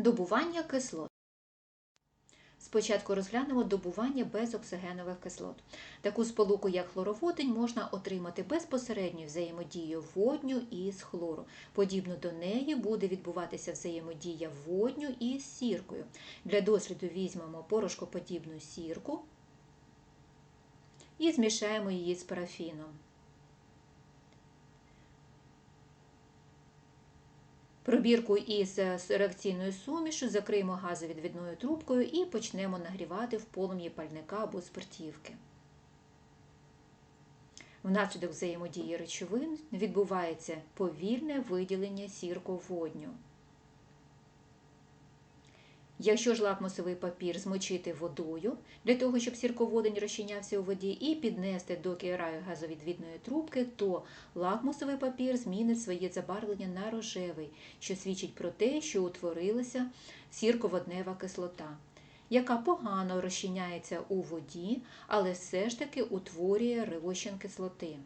Добування кислот. Спочатку розглянемо добування безоксигенових кислот. Таку сполуку, як хлороводень, можна отримати безпосередньо взаємодією водню із хлору. Подібно до неї буде відбуватися взаємодія водню із сіркою. Для досліду візьмемо порошкоподібну сірку і змішаємо її з парафіном. Пробірку із е, реакційною сумішю закриємо газовідвідною трубкою і почнемо нагрівати в полум'ї пальника або спиртівки. Внаслідок взаємодії речовин відбувається повільне виділення сірководню. Якщо ж лакмусовий папір змочити водою, для того, щоб сірководень розчинявся у воді, і піднести до краю газовідвідної трубки, то лакмусовий папір змінить своє забарвлення на рожевий, що свідчить про те, що утворилася сірководнева кислота, яка погано розчиняється у воді, але все ж таки утворює розчин кислоти.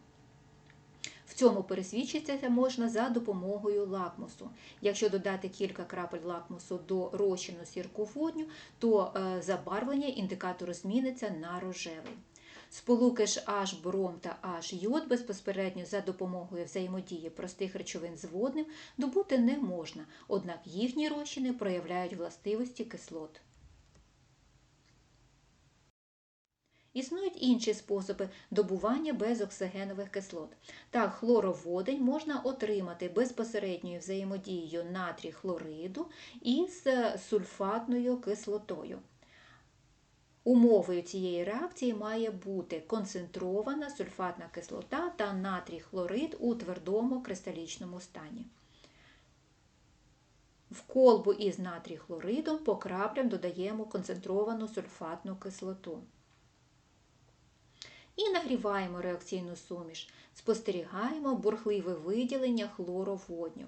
Цьому пересвідчитися можна за допомогою лакмусу. Якщо додати кілька крапель лакмусу до розчину сірководню, то е, забарвлення індикатору зміниться на рожевий. Сполуки ж H бром та H йод безпосередньо за допомогою взаємодії простих речовин з водним добути не можна, однак їхні розчини проявляють властивості кислот. Існують інші способи добування безоксигенових кислот. Так, хлороводень можна отримати безпосередньою взаємодією натрій хлориду із сульфатною кислотою. Умовою цієї реакції має бути концентрована сульфатна кислота та натрій хлорид у твердому кристалічному стані. В колбу із натрій хлоридом по краплям додаємо концентровану сульфатну кислоту і нагріваємо реакційну суміш, спостерігаємо бурхливе виділення хлороводню.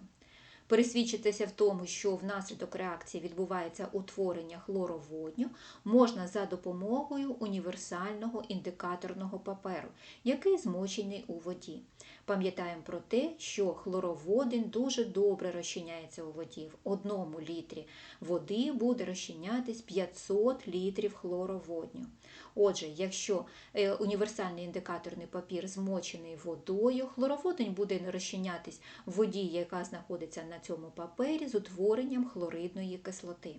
Пересвідчитися в тому, що внаслідок реакції відбувається утворення хлороводню, можна за допомогою універсального індикаторного паперу, який змочений у воді. Пам'ятаємо про те, що хлороводень дуже добре розчиняється у воді. В одному літрі води буде розчинятись 500 літрів хлороводню. Отже, якщо е, універсальний індикаторний папір змочений водою, хлороводень буде розчинятись в воді, яка знаходиться на цьому папері з утворенням хлоридної кислоти.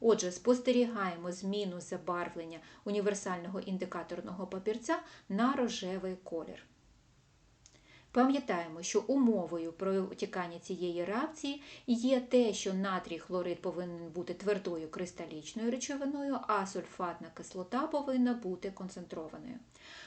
Отже, спостерігаємо зміну забарвлення універсального індикаторного папірця на рожевий колір. Пам'ятаємо, що умовою протікання цієї реакції є те, що натрій хлорид повинен бути твердою кристалічною речовиною, а сульфатна кислота повинна бути концентрованою.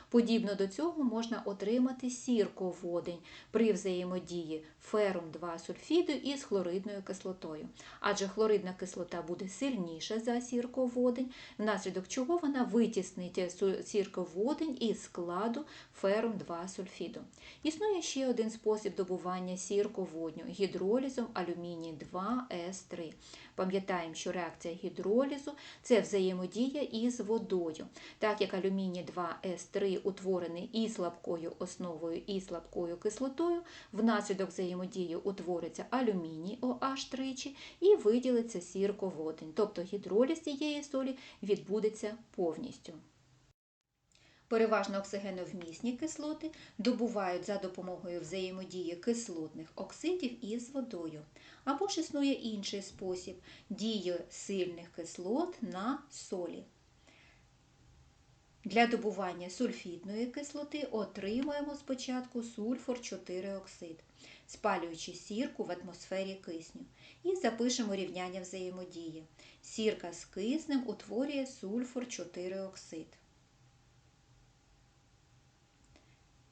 Подібно до цього можна отримати сірководень при взаємодії ферум 2 сульфіду із хлоридною кислотою, адже хлоридна кислота буде сильніша за сірководень, внаслідок чого вона витіснить сірководень із складу ферум 2 сульфіду. Існує ще один спосіб добування сірководню гідролізом алюміній 2С3. Пам'ятаємо, що реакція гідролізу це взаємодія із водою. Так як алюміній 2С3 утворений і слабкою основою, і слабкою кислотою, внаслідок взаємодії утвориться алюміній OH тричі і виділиться сірководень, тобто гідроліз цієї солі відбудеться повністю. Переважно оксигеновмісні кислоти добувають за допомогою взаємодії кислотних оксидів із водою. Або ж існує інший спосіб дії сильних кислот на солі. Для добування сульфітної кислоти отримуємо спочатку сульфур 4 оксид, спалюючи сірку в атмосфері кисню. І запишемо рівняння взаємодії. Сірка з киснем утворює сульфур 4 оксид.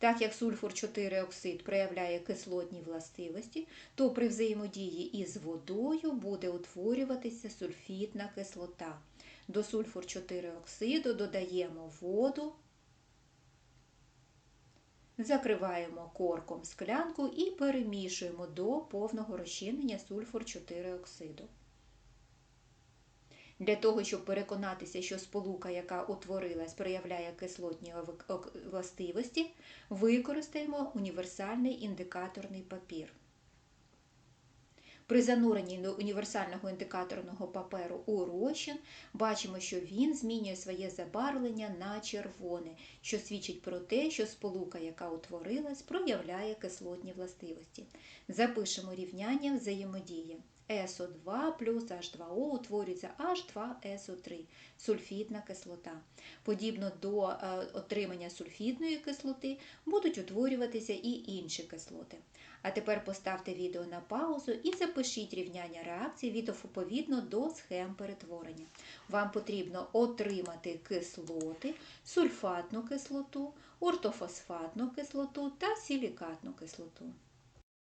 Так як сульфур 4 оксид проявляє кислотні властивості, то при взаємодії із водою буде утворюватися сульфітна кислота. До сульфур 4 оксиду додаємо воду, закриваємо корком склянку і перемішуємо до повного розчинення сульфур 4 оксиду. Для того, щоб переконатися, що сполука, яка утворилась, проявляє кислотні властивості, використаємо універсальний індикаторний папір. При зануренні до універсального індикаторного паперу у розчин бачимо, що він змінює своє забарвлення на червоне, що свідчить про те, що сполука, яка утворилась, проявляє кислотні властивості. Запишемо рівняння взаємодії. СО2 плюс H2O утворюється H2SO3 сульфідна кислота. Подібно до е, отримання сульфідної кислоти будуть утворюватися і інші кислоти. А тепер поставте відео на паузу і запишіть рівняння реакції відповідно до схем перетворення. Вам потрібно отримати кислоти, сульфатну кислоту, ортофосфатну кислоту та силікатну кислоту.